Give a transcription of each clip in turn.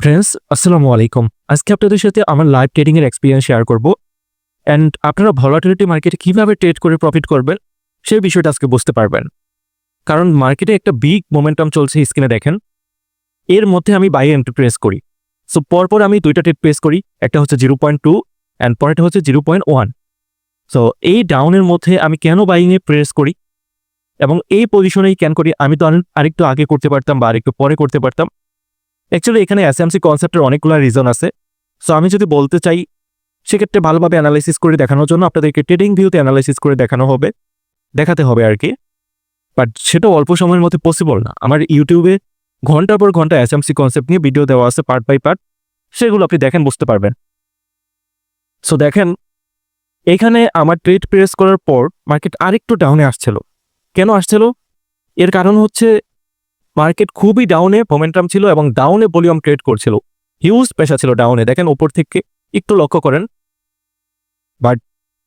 Friends আসসালামু আলাইকুম। আজকে আপনাদের সাথে আমার লাইভ ট্রেডিং এর এক্সপিরিয়েন্স শেয়ার করব। অ্যান্ড আপনারা ভলাটিলিটি মার্কেটে কীভাবে ট্রেড করে প্রফিট করবেন সেই বিষয়টা আজকে বুঝতে পারবেন। কারণ মার্কেটে একটা বিগ মোমেন্টাম চলছে স্ক্রিনে দেখেন। এর মধ্যে আমি বাই এন্ট্রি প্রেস করি। সো পরপর আমি দুইটা ট্রেড প্রেস করি। একটা হচ্ছে জিরো পয়েন্ট টু অ্যান্ড পরেরটা হচ্ছে জিরো পয়েন্ট ওয়ান সো এই ডাউনের মধ্যে আমি কেন বাইংয়ে প্রেস করি? এবং এই পজিশনেই ক্যান করি? আমি তো আর- আরেকটু আগে করতে পারতাম বা আরেকটু পরে করতে পারতাম। অ্যাকচুয়ালি এখানে এসএমসি কনসেপ্টের অনেকগুলো রিজন আছে। সো আমি যদি বলতে চাই, সেক্ষেত্রে ভালোভাবে অ্যানালাইসিস করে দেখানোর জন্য আপনাদেরকে ট্রেডিং ভিউতে অ্যানালাইসিস করে দেখানো হবে। দেখাতে হবে আর কি। বাট সেটা অল্প সময়ের মধ্যে পসিবল না। আমার ইউটিউবে ঘণ্টার পর ঘণ্টা এসএমসি কনসেপ্ট নিয়ে ভিডিও দেওয়া আছে পার্ট বাই পার্ট সেগুলো আপনি দেখেন, বুঝতে পারবেন। সো দেখেন, এখানে আমার ট্রেড প্রেস করার পর মার্কেট আরেকটু ডাউনে আসছিল। কেন আসছিল? এর কারণ হচ্ছে মার্কেট খুবই ডাউনে মোমেন্টাম ছিল এবং ডাউনে ভলিউম ট্রেড করছিল। হিউজ পেশা ছিল ডাউনে দেখেন ওপর থেকে একটু লক্ষ্য করেন। বাট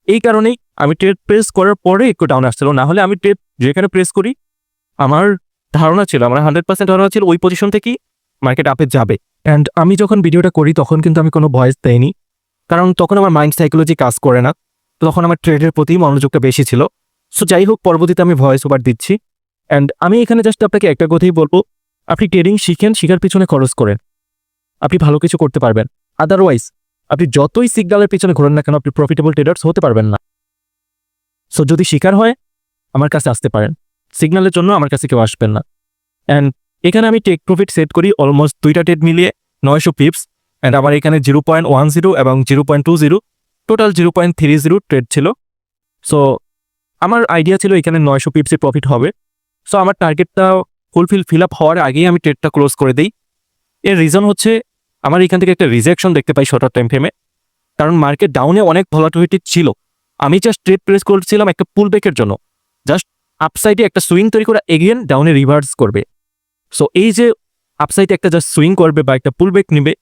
এই কারণেই আমি ট্রেড প্রেস করার পরে একটু ডাউন আসছিল। না হলে আমি ট্রেড যেখানে প্রেস করি, আমার ধারণা ছিল, আমার হান্ড্রেড পার্সেন্ট ধারণা ছিল ওই পজিশন থেকেই মার্কেট আপে যাবে। অ্যান্ড আমি যখন ভিডিওটা করি, তখন কিন্তু আমি কোনো ভয়েস দেইনি। কারণ তখন আমার মাইন্ড সাইকোলজি কাজ করে না। তখন আমার ট্রেডের প্রতি মনোযোগটা বেশি ছিল। সো যাই হোক, পরবর্তীতে আমি ভয়েস ওভার দিচ্ছি। অ্যান্ড আমি এখানে জাস্ট আপনাকে একটা কথাই বলব। আপনি ট্রেডিং শিখেন, শিখার পিছনে খরচ করেন। আপনি ভালো কিছু করতে পারবেন। আদারওয়াইজ আপনি যতই সিগনালের পিছনে ঘোরেন না কেন, আপনি প্রফিটেবল ট্রেডার্স হতে পারবেন না। সো যদি শিকার হয়, আমার কাছে আসতে পারেন। সিগনালের জন্য আমার কাছে কেউ আসবেন না। অ্যান্ড এখানে আমি টেক প্রফিট সেট করি অলমোস্ট দুইটা ট্রেড মিলিয়ে নয়শো পিপস অ্যান্ড আমার এখানে জিরো পয়েন্ট ওয়ান জিরো এবং zero point two zero total zero point three zero trade ছিল। সো আমার আইডিয়া ছিল এখানে নয়শো পিপসের প্রফিট হবে। সো আমার টার্গেটটা ফুলফিল ফিল আপ হওয়ার আগেই আমি ট্রেডটা ক্লোজ করে দিই। এর রিজন হচ্ছে, আমার এখান থেকে একটা রিজেকশন দেখতে পাই শর্টার টাইম ফ্রেমে কারণ মার্কেট ডাউনে অনেক ভলাটিলিটি ছিল। আমি জাস্ট ট্রেড প্রেস করছিলাম একটা পুল ব্যাকের জন্য। জাস্ট আপসাইডে একটা সুইং তৈরি করে এগেন ডাউনে রিভার্স করবে। সো এই যে আপসাইডে একটা জাস্ট সুইং করবে বা একটা পুল ব্যাক নেবে,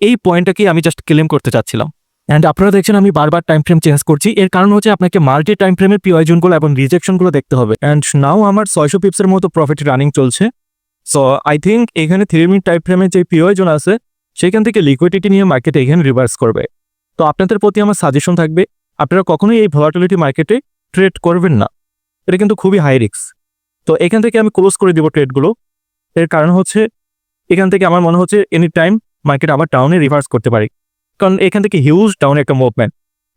এই পয়েন্টটাকেই আমি জাস্ট ক্লেম করতে চাচ্ছিলাম। অ্যান্ড আপনারা দেখছেন আমি বারবার টাইম ফ্রেম চেঞ্জ করছি। এর কারণ হচ্ছে আপনাকে মাল্টি টাইম ফ্রেমের পিওয়াইজনগুলো এবং রিজেকশনগুলো দেখতে হবে। অ্যান্ড নাও আমার ছয়শো পিপসের মতো প্রফিট রানিং চলছে। সো আই থিঙ্ক এখানে থ্রি মিনিট টাইম ফ্রেমের যে পিওয়াইজন আছে, সেখান থেকে লিকুইডিটি নিয়ে মার্কেটে এখানে রিভার্স করবে। তো আপনাদের প্রতি আমার সাজেশন থাকবে, আপনারা কখনোই এই ভলাটিলিটি মার্কেটে ট্রেড করবেন না। এটা কিন্তু খুবই হাই রিস্ক তো এখান থেকে আমি ক্লোজ করে দেবো ট্রেডগুলো এর কারণ হচ্ছে, এখান থেকে আমার মনে হচ্ছে এনি টাইম মার্কেট আবার টাউনে রিভার্স করতে পারি। কারণ এখান থেকে হিউজ ডাউন একটা মুভমেন্ট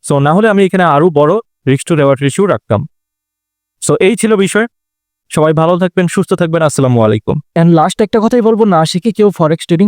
সো না হলে আমি এখানে আরও বড় রিস্ক টু রেওয়ার্ড রিস্যু রাখতাম। সো এই ছিল বিষয়। সবাই ভালো থাকবেন, সুস্থ থাকবেন। আসসালামু আলাইকুম। অ্যান্ড লাস্ট একটা কথাই বলব, না শিখে কেউ ফরেক্স ট্রেডিং